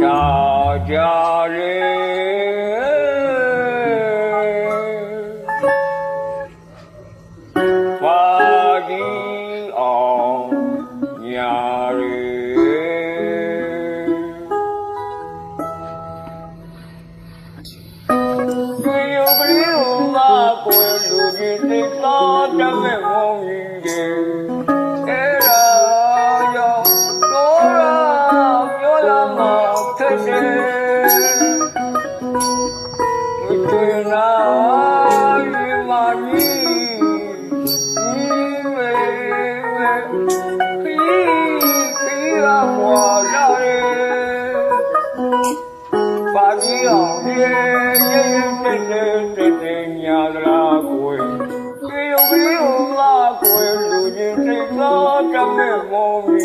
ချာကြရေပါဒီအောင်ညာရေဒီယုပရိဟောကကိုလူကြီးသိတာတမဲ့ဝုံကြီး ရေရေရေတဲ့တဲ့တဲ့ညာလာကိုပြေယုံပြီးဟောလာကိုလူကြီးစိတ်သာတမဲ့မောင်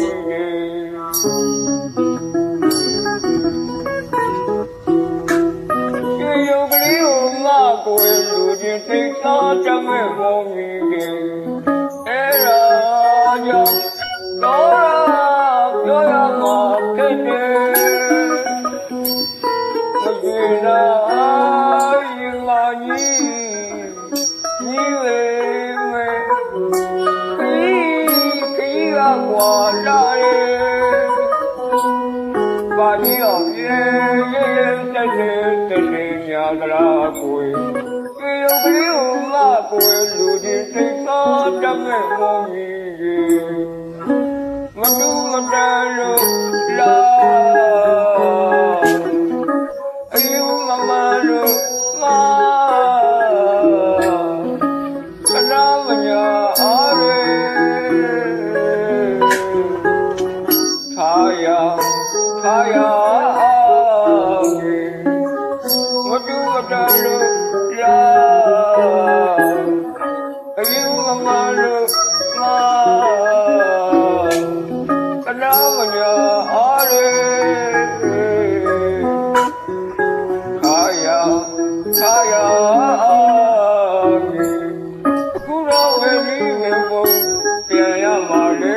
ကကွာလာရေပါကြီးအောင်ရေရေတက်တဲ့တဲ့ညာကလာကိုပြေယုံပြီးဟောလာကိုလူကြီးစိတ်သာတမဲ့မောင်ကြီးမတူမတန်လို့လာ ပြ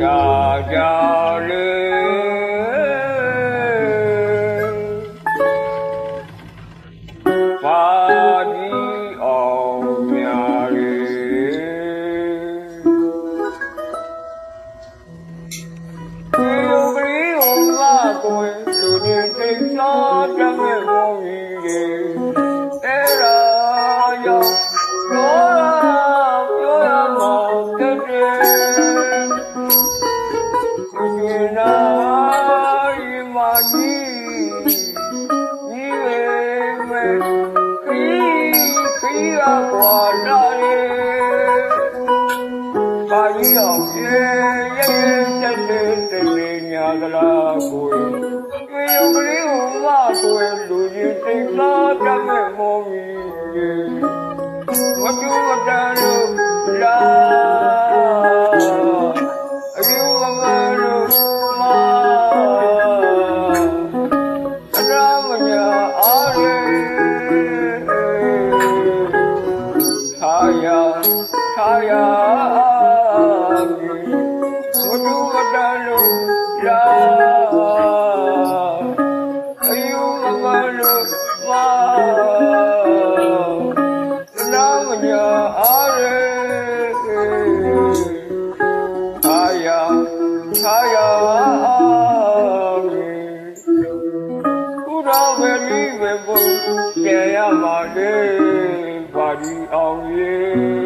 ချာကြလေ တဲ့ညာကလာကိုပြေုံကလေးကိုငါကိုလူကြီးစိတ်သားတတ်မဲ့မောင်ကြီးမကျူမတန်လို့လာအယူမမလို့မာအရာမညာအားရသာယာသာယာမကျူမတန် ကြောင့်ပဲမိမယ်ပုံပြန်ရပါလေပါဒီအောင်ရဲ့